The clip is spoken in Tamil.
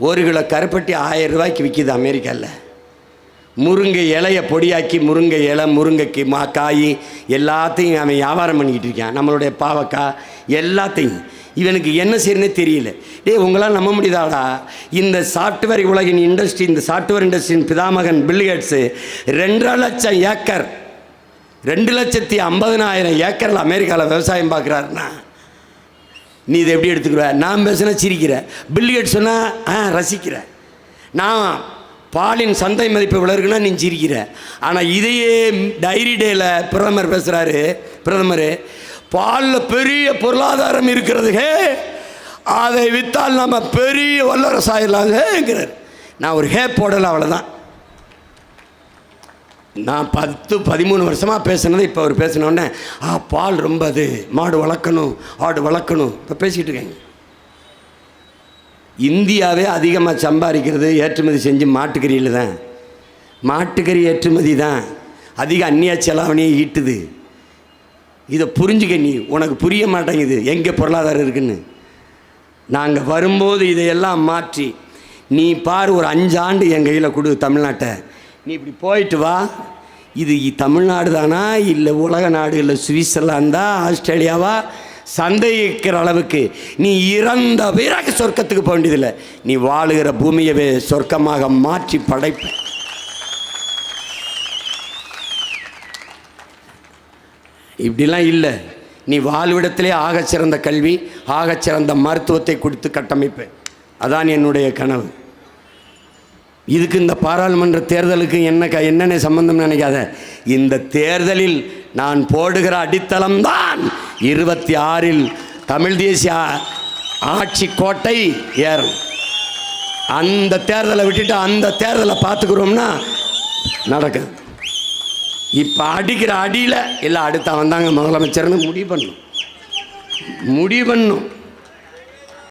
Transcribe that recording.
ஒரு கிலோ கருப்பட்டி ஆயிரம் ரூபாய்க்கு விற்கிது அமெரிக்காவில் முருங்கை இலையை பொடியாக்கி முருங்கை இலை முருங்கைக்கு மா காய் எல்லாத்தையும் அவன் வியாபாரம் பண்ணிக்கிட்டு இருக்கான். நம்மளுடைய பாவக்காய் எல்லாத்தையும். இவனுக்கு என்ன செய்யணுன்னே தெரியல. டே உங்களால் நம்ப முடியுதாடா? இந்த சாஃப்ட்வேர் உலகின் இண்டஸ்ட்ரி இந்த சாஃப்ட்வேர் இண்டஸ்ட்ரியின் பிதாமகன் பில்கேட்ஸு ரெண்டரை லட்சம் ஏக்கர் ரெண்டு லட்சத்தி ஐம்பதனாயிரம் ஏக்கரில் அமெரிக்காவில் விவசாயம் பார்க்குறாருன்னா நீ இதை எப்படி எடுத்துக்கிற? நான் பேசுனா சிரிக்கிற. பில்கேட் சொன்னால் ஆ ரசிக்கிற. நான் பாலின் சந்தை மதிப்பு இவ்வளோ நீ சிரிக்கிற. ஆனால் இதையே டைரி டேயில் பிரதமர் பேசுகிறாரு பிரதமர் பாலில் பெரிய பொருளாதாரம் இருக்கிறதுகே அதை விற்றால் நம்ம பெரிய வல்லரசாயிடலாம் ஹேங்கிறார் நான் ஒரு ஹே போடலை அவ்வளோதான் நான் பத்து பதிமூணு வருஷமாக பேசுனது இப்போ அவர் பேசினோடனே ஆ பால் ரொம்ப அது மாடு வளர்க்கணும் ஆடு வளர்க்கணும். இப்போ பேசிக்கிட்டு இருக்காங்க. இந்தியாவே அதிகமாக சம்பாதிக்கிறது ஏற்றுமதி செஞ்சு மாட்டுக்கறியில் தான். மாட்டுக்கறி ஏற்றுமதி தான் அதிக அந்நிய செலாவணியை ஈட்டுது. இதை புரிஞ்சுக்க நீ உனக்கு புரிய மாட்டேங்குது எங்கே பொருளாதாரம் இருக்குன்னு. நாங்கள் வரும்போது இதையெல்லாம் மாற்றி நீ பார் ஒரு அஞ்சாண்டு எங்கள் என் கையில் கொடு தமிழ்நாட்டை. நீ இப்படி போயிட்டு வா. இது தமிழ்நாடு தானா இல்லை உலக நாடு இல்லை சுவிட்சர்லாந்தா? ஆஸ்திரேலியாவா? சந்தேகிக்கிற அளவுக்கு நீ இறந்த பிறகு சொர்க்கத்துக்கு போக வேண்டியதில்லை. நீ வாழுகிற பூமியவே சொர்க்கமாக மாற்றி படைப்ப. இப்படிலாம் இல்லை. நீ வாழ்விடத்திலே ஆகச்சிறந்த கல்வி ஆகச்சிறந்த மருத்துவத்தை கொடுத்து கட்டமைப்பேன் அதான் என்னுடைய கனவு. இதுக்கு இந்த பாராளுமன்ற தேர்தலுக்கு என்ன க என்னென்ன சம்பந்தம் நினைக்காத? இந்த தேர்தலில் நான் போடுகிற அடித்தளம்தான். இருபத்தி ஆறில் தமிழ் தேசிய ஆட்சி கோட்டை ஏறும். அந்த தேர்தலை விட்டுட்டு அந்த தேர்தலை பார்த்துக்கிறோம்னா நடக்குது. இப்போ அடிக்கிற அடியில் இல்லை அடுத்த வந்தாங்க முதலமைச்சர்னு முடிவு பண்ணும் முடிவு பண்ணும்